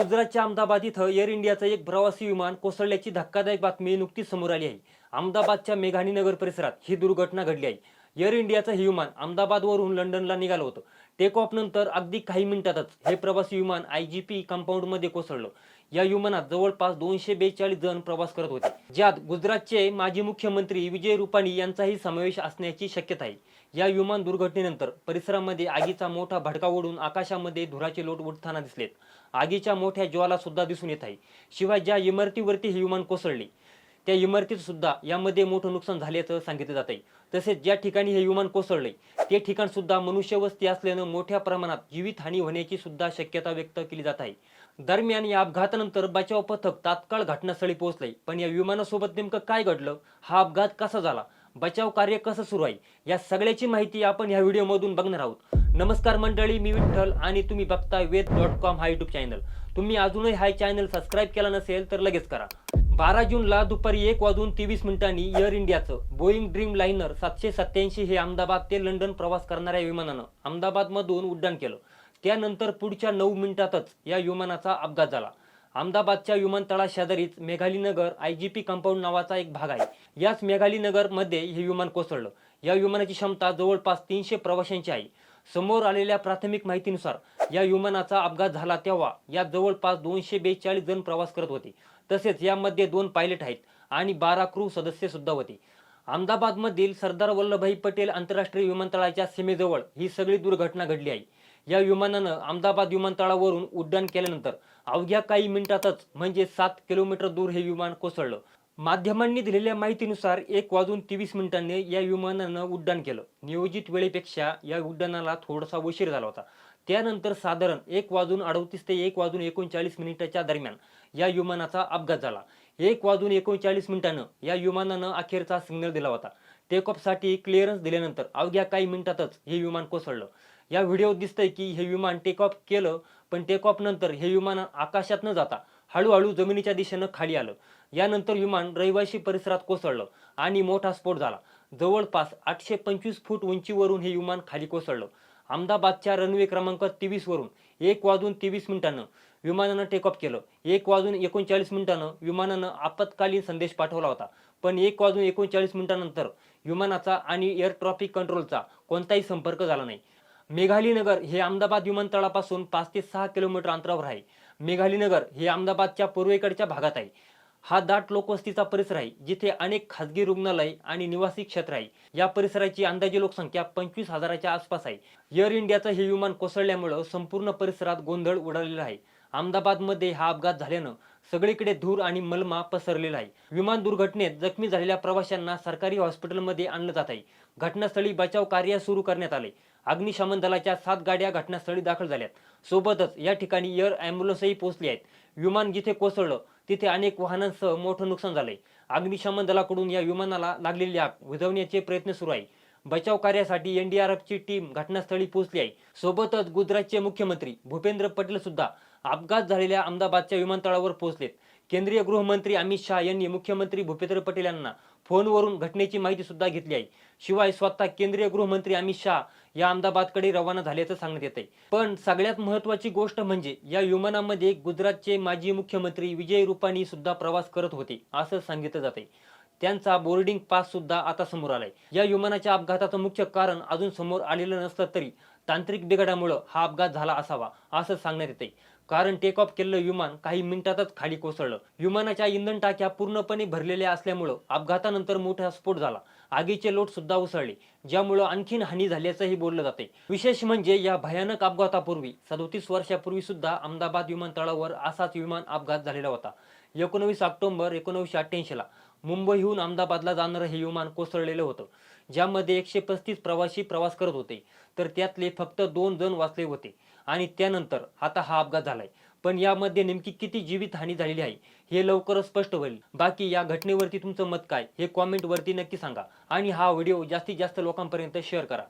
गुजरातच्या अहमदाबाद इथं एअर इंडियाचं एक प्रवासी विमान कोसळल्याची धक्कादायक बातमी नुकतीच समोर आली आहे. अहमदाबादच्या मेघानी नगर परिसरात ही दुर्घटना घडली आहे. एअर इंडियाचं हे विमान अहमदाबादवरून लंडनला निघालं होतं. टेक ऑफ नंतर अगदी काही मिनिटातच हे प्रवासी विमान आय जी पी कंपाऊंडमध्ये कोसळलं. या विमानात जवळपास दोनशे बेचाळीस जण प्रवास करत होते. ज्यात गुजरातचे माजी मुख्यमंत्री विजय रुपाणी यांचाही समावेश असण्याची शक्यता आहे. या विमान दुर्घटनेनंतर परिसरामध्ये आगीचा मोठा भडका ओढून आकाशामध्ये धुराचे लोट उठताना दिसलेत. आगीच्या मोठ्या ज्वाला सुद्धा दिसून येत आहे. शिवाय ज्या इमारतीवरती हे विमान कोसळले त्या इमारतीत सुद्धा यामध्ये मोठं नुकसान झाल्याचं सांगितलं जात आहे. तसेच ज्या ठिकाणी हे विमान कोसळले ते ठिकाण सुद्धा मनुष्यवस्ती असल्यानं मोठ्या प्रमाणात जीवितहानी होण्याची सुद्धा शक्यता व्यक्त केली जात आहे. दरम्यान या अपघातानंतर बचाव पथक तात्काळ घटनास्थळी पोहोचले पण या विमानासोबत नेमकं काय घडलं? हा अपघात कसा झाला? बचाव कार्य कसं सुरू आहे? या सगळ्याची माहिती आपण या व्हिडिओमधून बघणार आहोत. नमस्कार मंडळी मी विठ्ठल आणि तुम्ही बघताय वेद डॉट कॉम हा युट्यूब चॅनल. तुम्ही अजूनही हा चॅनल सबस्क्राईब केला नसेल तर लगेच करा. बारा जूनला दुपारी एक वाजून तेवीस मिनिटांनी एअर इंडियाचं बोईंग ड्रीम लाईनर सातशे सत्याऐंशी हे अहमदाबाद ते लंडन प्रवास करणाऱ्या विमानानं अहमदाबादमधून उड्डाण केलं. त्यानंतर पुढच्या नऊ मिनिटातच या विमानाचा अपघात झाला. अहमदाबादच्या विमानतळा शेजारीच Meghaninagar I G P compound नावाचा एक भाग आहे. याच मेघालीनगरमध्ये हे विमान कोसळलं. या विमानाची क्षमता जवळपास तीनशे प्रवाशांची आहे. समोर आलेल्या प्राथमिक माहितीनुसार या विमानाचा अपघात झाला तेव्हा यात जवळपास दोनशे बेचाळीस जण प्रवास करत होते. तसेच यामध्ये दोन पायलट आहेत आणि बारा क्रू सदस्य सुद्धा होते. अहमदाबादमधील सरदार वल्लभभाई पटेल आंतरराष्ट्रीय विमानतळाच्या सीमेजवळ ही सगळी दुर्घटना घडली आहे. या विमानानं अहमदाबाद विमानतळावरून उड्डाण केल्यानंतर अवघ्या काही मिनिटातच म्हणजे सात किलोमीटर दूर हे विमान कोसळलं. माध्यमांनी दिलेल्या माहितीनुसार एक वाजून तेवीस मिनिटांनी या विमानानं उड्डाण केलं. नियोजित वेळेपेक्षा या उड्डाणाला थोडासा उशीर झाला होता. त्यानंतर साधारण एक वाजून अडतीस ते एक वाजून एकोणचाळीस मिनिटाच्या दरम्यान या विमानाचा अपघात झाला. एक वाजून एकोणचाळीस मिनिटानं या विमानानं अखेरचा सिग्नल दिला होता. टेकऑफसाठी क्लिअरन्स दिल्यानंतर अवघ्या काही मिनिटातच हे विमान कोसळलं. या व्हिडिओत दिसतंय की हे विमान टेक ऑफ केलं पण टेक ऑफ नंतर हे विमान आकाशात न जाता हळूहळू जमिनीच्या दिशेनं खाली आलं. यानंतर विमान रहिवाशी परिसरात कोसळलं आणि मोठा स्फोट झाला. जवळपास आठशे पंचवीस फूट उंचीवरून हे विमान खाली कोसळलं. अहमदाबादच्या रनवे क्रमांक तेवीस वरून एक वाजून तेवीस मिनिटानं विमानानं टेक ऑफ केलं. एक वाजून एकोणचाळीस मिनिटानं विमानानं आपत्कालीन संदेश पाठवला होता. पण एक वाजून एकोणचाळीस मिनिटानंतर विमानाचा आणि एअर ट्रॉफिक कंट्रोलचा कोणताही संपर्क झाला नाही. मेघालीनगर हे अहमदाबाद विमानतळापासून पाच ते सहा किलोमीटर अंतरावर आहे. मेघालीनगर हे अहमदाबादच्या पूर्वेकडच्या भागात आहे. हा दाट लोकवस्तीचा परिसर आहे जिथे अनेक खासगी रुग्णालय आणि निवासी क्षेत्र आहे. या परिसराची अंदाजे लोकसंख्या पंचवीस हजाराच्या आसपास आहे. एअर इंडियाचं हे विमान कोसळल्यामुळं संपूर्ण परिसरात गोंधळ उडालेला आहे. अहमदाबादमध्ये हा अपघात झाल्यानं सगळीकडे धूर आणि मलमा पसरलेला आहे. विमान दुर्घटनेत जखमी झालेल्या प्रवाशांना सरकारी हॉस्पिटलमध्ये आणलं जात आहे. घटनास्थळी बचाव कार्य सुरू करण्यात आले अग्निशमन दलाच्या सात गाड्या घटनास्थळी दाखल झाल्यात. सोबतच या ठिकाणी एअर अँब्युलन्सही पोहोचली आहेत. विमान जिथे कोसळलं तिथे अनेक वाहनांसह मोठं नुकसान झालंय. अग्निशमन दलाकडून या विमानाला लागलेली आग विझवण्याचे प्रयत्न सुरू आहे. बचाव कार्यासाठी एनडीआरएफची टीम घटनास्थळी पोहोचली आहे. सोबतच गुजरातचे मुख्यमंत्री भूपेंद्र पटेल सुद्धा अपघात झालेल्या अहमदाबादच्या विमानतळावर पोहोचलेत. केंद्रीय गृहमंत्री अमित शहा यांनी मुख्यमंत्री भूपेंद्र पटेल यांना फोनवरून घटनेची माहिती सुद्धा घेतली आहे. शिवाय स्वतः केंद्रीय गृहमंत्री अमित शहा या अहमदाबादकडे रवाना झाल्याचं सांगण्यात येते पण सगळ्यात महत्वाची गोष्ट म्हणजे या विमानामध्ये गुजरातचे माजी मुख्यमंत्री विजय रुपाणी सुद्धा प्रवास करत होते असं सांगितलं जाते त्यांचा बोर्डिंग पास सुद्धा आता समोर आलाय. या विमानाच्या अपघाताचं मुख्य कारण अजून समोर आलेलं नसलं तरी तांत्रिक बिघाडामुळं हा अपघात झाला असावा असं सांगण्यात येते कारण टेक ऑफ केलेलं विमान काही मिनिटातच खाली कोसळलं. विमानाच्या इंधन टाक्या पूर्णपणे भरलेल्या असल्यामुळं अपघातानंतर मोठा स्फोट झाला. आगीचे लोट सुद्धा उसळले ज्यामुळं आणखीन हानी झाल्याचंही बोललं जाते. विशेष म्हणजे या भयानक अपघातापूर्वी सदोतीस वर्षापूर्वी सुद्धा अहमदाबाद विमानतळावर असाच विमान अपघात झालेला होता. एकोणवीस ऑक्टोबर एकोणीसशे अठ्ठ्याऐंशीला मुंबईहून अहमदाबादला जाणारं हे विमान कोसळलेलं होतं ज्यामध्ये एकशे पस्तीस प्रवासी प्रवास करत होते. तर त्यातले फक्त दोन जण वाचले होते. आणि त्यानंतर आता हा अपघात झालाय. पण यामध्ये नेमकी किती जीवित हानी झालेली आहे हे लवकरच स्पष्ट होईल. बाकी या घटनेवरती तुमचं मत काय हे कॉमेंट वरती नक्की सांगा. आणि हा व्हिडिओ जास्तीत जास्त लोकांपर्यंत शेअर करा.